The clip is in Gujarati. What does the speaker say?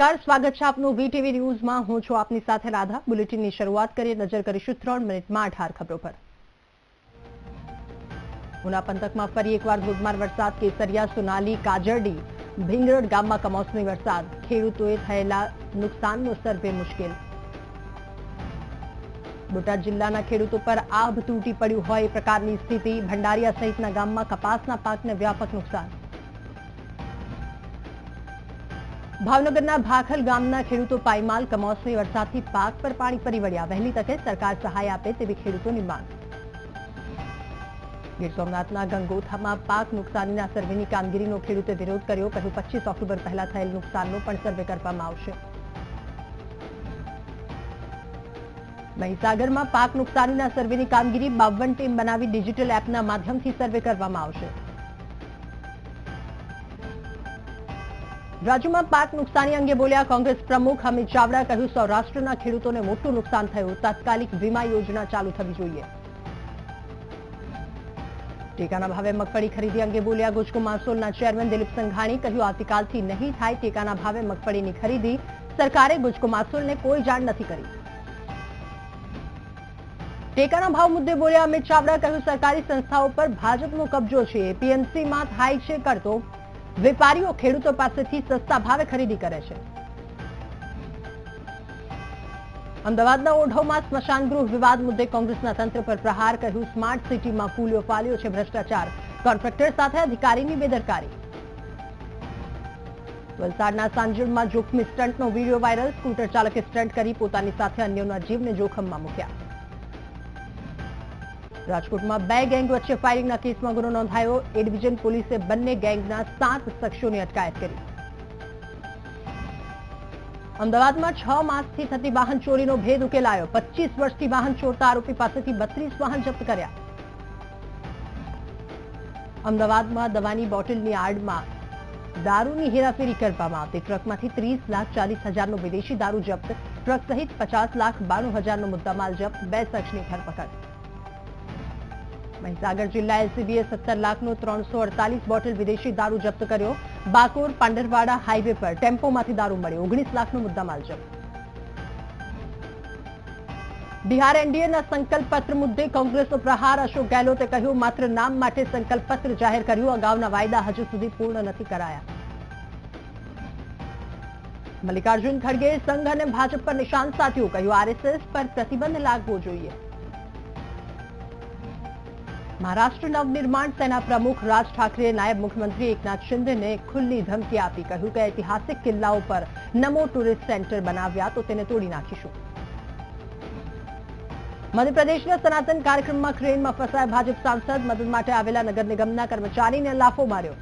નમસ્કાર, સ્વાગત છે આપનું વીટીવી ન્યૂઝમાં. હું છું આપની સાથે રાધા. બુલેટિનની શરૂઆત કરીએ. નજર કરીશું ત્રણ મિનિટમાં અઢાર ખબરો પર. ઉના પંથકમાં ફરી એકવાર ધોધમાર વરસાદ. કેસરિયા, સોનાલી, કાજરડી, ભીંગરડ ગામમાં કમોસમી વરસાદ. ખેડૂતોએ થયેલા નુકસાનનો સર્વે મુશ્કેલ. બોટાદ જિલ્લાના ખેડૂતો પર આભ તૂટી પડ્યું હોય એ પ્રકારની સ્થિતિ. ભંડારીયા સહિતના ગામમાં કપાસના પાકને વ્યાપક નુકસાન. ભાવનગરના ભાખલ ગામના ખેડૂતો પાયમાલ કમોસમી વરસાદથી પાક પર પાણી ફરી વળ્યા. વહેલી તકે સરકાર સહાય આપે તેવી ખેડૂતોની માંગ. ગીર સોમનાથના ગંગોથામાં પાક નુકસાનીના સર્વેની કામગીરીનો ખેડૂતે વિરોધ કર્યો. કહ્યું, પચીસ ઓક્ટોબર પહેલા થયેલ નુકસાનનો પણ સર્વે કરવામાં આવશે. મહીસાગરમાં પાક નુકસાનીના સર્વેની કામગીરી બાવન ટીમ બનાવી ડિજિટલ એપના માધ્યમથી સર્વે કરવામાં આવશે. રાજ્યમાં પાક નુકસાની અંગે બોલ્યા કોંગ્રેસ પ્રમુખ અમિત ચાવડા કહ્યું, સૌરાષ્ટ્રના ખેડૂતોને મોટું નુકસાન થયું. તાત્કાલિક વીમા યોજના ચાલુ થવી જોઈએ. ટેકાના ભાવે મગફળી ખરીદી અંગે બોલ્યા ગુજકો ચેરમેન દિલીપ સંઘાણી કહ્યું, આવતીકાલથી નહીં થાય ટેકાના ભાવે મગફળીની ખરીદી. સરકારે ગુજકો માસોલને કોઈ જાણ નથી કરી. ટેકાના ભાવ મુદ્દે બોલ્યા અમિત ચાવડા, કહ્યું, સરકારી સંસ્થાઓ પર ભાજપનો કબજો છે. પીએમસીમાં થાય છે કરતો વેપારીઓ ખેડૂતો પાસેથી સસ્તા ભાવે ખરીદી કરે છે. અમદાવાદના ઓઢવમાં સ્મશાન ગૃહ વિવાદ મુદ્દે કોંગ્રેસના તંત્ર પર પ્રહાર કહ્યું, સ્માર્ટ સિટીમાં ફૂલ્યો ફાલ્યો છે ભ્રષ્ટાચાર. કોન્ટ્રાક્ટર સાથે અધિકારીની બેદરકારી. વલસાડના સાંજળમાં જોખમી સ્ટન્ટનો વીડિયો વાયરલ, સ્કૂટર ચાલકે સ્ટન્ટ કરી પોતાની સાથે અન્યોના જીવને જોખમમાં મૂક્યા. રાજકોટમાં બે ગેંગ વચ્ચે ફાયરિંગના કેસમાં ગુનો નોંધાયો. એ ડિવિઝન પોલીસે બંને ગેંગના સાત શખ્સોની અટકાયત કરી. અમદાવાદમાં છ માસથી થતી વાહન ચોરીનો ભેદ ઉકેલાયો. પચીસ વર્ષથી વાહન ચોરતા આરોપી પાસેથી બત્રીસ વાહન જપ્ત કર્યા. અમદાવાદમાં દવાની બોટલની આડમાં દારૂની હેરાફેરી કરવામાં આવતી. ટ્રકમાંથી ત્રીસ લાખ ચાલીસ હજારનો વિદેશી દારૂ જપ્ત. ટ્રક સહિત પચાસ લાખ બાણું હજારનો મુદ્દામાલ જપ્ત. બે શખ્સની ધરપકડ. મહીસાગર જિલ્લા એલસીબીએ સત્તર લાખનો ત્રણસો અડતાલીસ બોટલ વિદેશી દારૂ જપ્ત કર્યો. બાકોર પાંડરવાડા હાઈવે પર ટેમ્પોમાંથી દારૂ મળ્યો. ઓગણીસ લાખનો મુદ્દામાલ જપ્ત. બિહાર એનડીએના સંકલ્પપત્ર મુદ્દે કોંગ્રેસનો પ્રહાર. અશોક ગેહલોતે કહ્યું, માત્ર નામ માટે સંકલ્પ પત્ર જાહેર કર્યું. અગાઉના વાયદા હજુ સુધી પૂર્ણ નથી કરાયા. મલ્લિકાર્જુન ખડગેએ સંઘ અને ભાજપ પર નિશાન સાધ્યું. કહ્યું, આરએસએસ પર પ્રતિબંધ લાગવો જોઈએ. મહારાષ્ટ્ર નવનિર્માણ સેના પ્રમુખ રાજ ઠાકરેએ નાયબ મુખ્યમંત્રી એકનાથ શિંદેને ખુલ્લી ધમકી આપી કહ્યું કે ઐતિહાસિક કિલ્લાઓ પર નમો ટુરિસ્ટ સેન્ટર બનાવ્યા તો તેને તોડી નાખીશું. મધ્યપ્રદેશના સનાતન કાર્યક્રમમાં ક્રેનમાં ફસાયા ભાજપ સાંસદ, મદદ માટે આવેલા નગર નિગમના કર્મચારીને લાફો માર્યો.